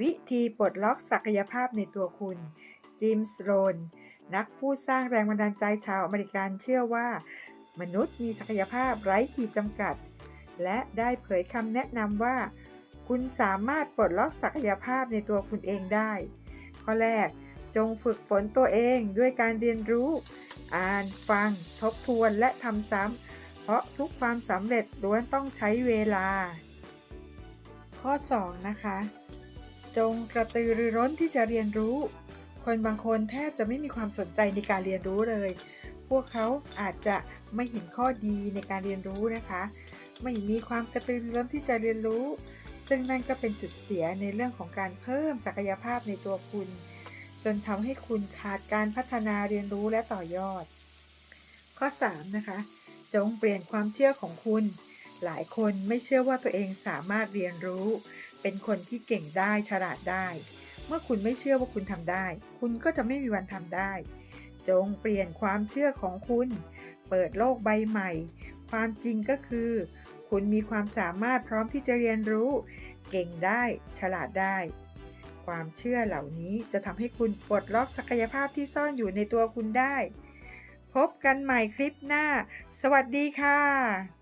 วิธีปลดล็อกศักยภาพในตัวคุณ จิมส์โรน นักผู้สร้างแรงบันดาลใจชาวอเมริกันเชื่อว่า มนุษย์มีศักยภาพไร้ขีดจำกัด และได้เผยคำแนะนำว่า คุณสามารถปลดล็อกศักยภาพในตัวคุณเองได้ ข้อแรก จงฝึกฝนตัวเองด้วยการเรียนรู้ อ่าน ฟัง ทบทวน และทำซ้ำ เพราะทุกความสำเร็จล้วนต้องใช้เวลา ข้อ 2 นะคะ จงกระตือรือร้นที่จะเรียนรู้ คนบางคนแทบจะไม่มีความสนใจในการเรียนรู้เลย พวกเขาอาจจะไม่เห็นข้อดีในการเรียนรู้นะคะ ไม่มีความกระตือรือร้นที่จะเรียนรู้ ซึ่งนั่นก็เป็นจุดเสียในเรื่องของการเพิ่มศักยภาพในตัวคุณ จนทำให้คุณขาดการพัฒนาเรียนรู้และต่อยอด ข้อ 3 นะคะ จงเปลี่ยนความเชื่อของคุณ หลายคนไม่เชื่อว่าตัวเองสามารถเรียนรู้ เป็นคนที่เก่งได้ฉลาดได้ เมื่อคุณไม่เชื่อว่าคุณทำได้ คุณก็จะไม่มีวันทำได้ จงเปลี่ยนความเชื่อของคุณ เปิดโลกใบใหม่ ความจริงก็คือ คุณมีความสามารถพร้อมที่จะเรียนรู้ เก่งได้ ฉลาดได้ ความเชื่อเหล่านี้จะทำให้คุณปลดล็อกศักยภาพที่ซ่อนอยู่ในตัวคุณได้ พบกันใหม่คลิปหน้า สวัสดีค่ะ